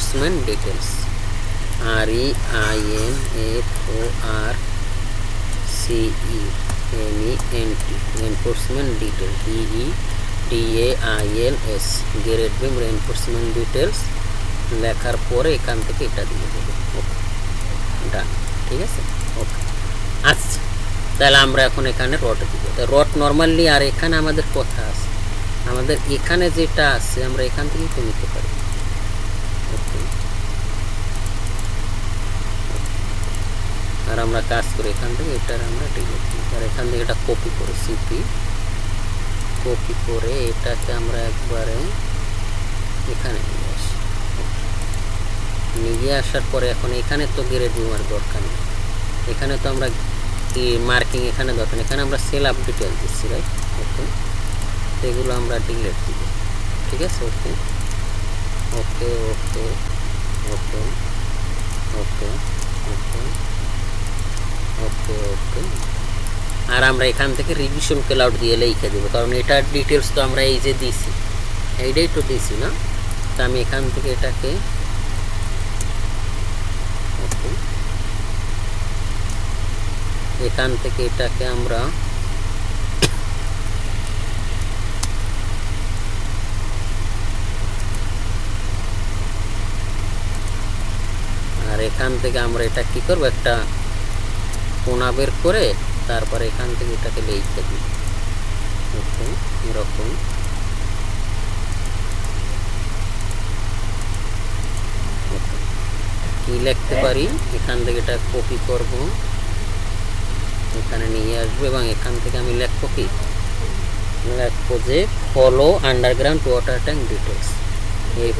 Reinforcement details R E I N F O R C E N E N T reinforcement detail D E D A I L S grade beam reinforcement details লেখার পরে এখান থেকে এটা দিয়ে দেবে ওকে ডান ঠিক আছে ওকে আচ্ছা তাহলে আমরা এখন এখানে রড দিব রড নর্মালি আর এখানে আমাদের কথা আছে আমাদের এখানে যেটা আছে আমরা এখান থেকেই তো নিতে পারি ওকে আর আমরা কাজ করি এখান থেকে, এটার আমরা ডিলিট দিই। আর এখান থেকে এটা কপি করে সিপি কপি করে এটাকে আমরা একবারে এখানে নিয়ে আসি। নিয়ে আসার পরে এখন এখানে তো গ্রেড নেওয়ার দরকার নেই। এখানে তো আমরা মার্কিং এখানে দরকার এখানে আমরা সেল আপ ডিটেল দিচ্ছি রাইট ওকে এগুলো আমরা ডিলেট দিব। ঠিক আছে? ওকে ওকে ওকে ওকে ওকে ওকে ওকে আর আমরা এখান থেকে রিভিশন ক্লাউড দিয়ে লিখে দেবো। কারণ এটার ডিটেলস তো আমরা এই যে দিছি, এইটাই তো দিছি না? তা আমি এখান থেকে এটাকে এখান থেকে এটাকে আমরা আর এখান থেকে আমরা এটা কি করব? একটা কোনা বের করে তারপরে এখান থেকে এটাকে লিখে দিই। ওকে, এরকম। কি লিখতে পারি? এখান থেকে এটা কপি করব। এখানে নিয়ে আসব এবং এখান থেকে আমি লিখব কি? লিখব যে follow underground water tank details এই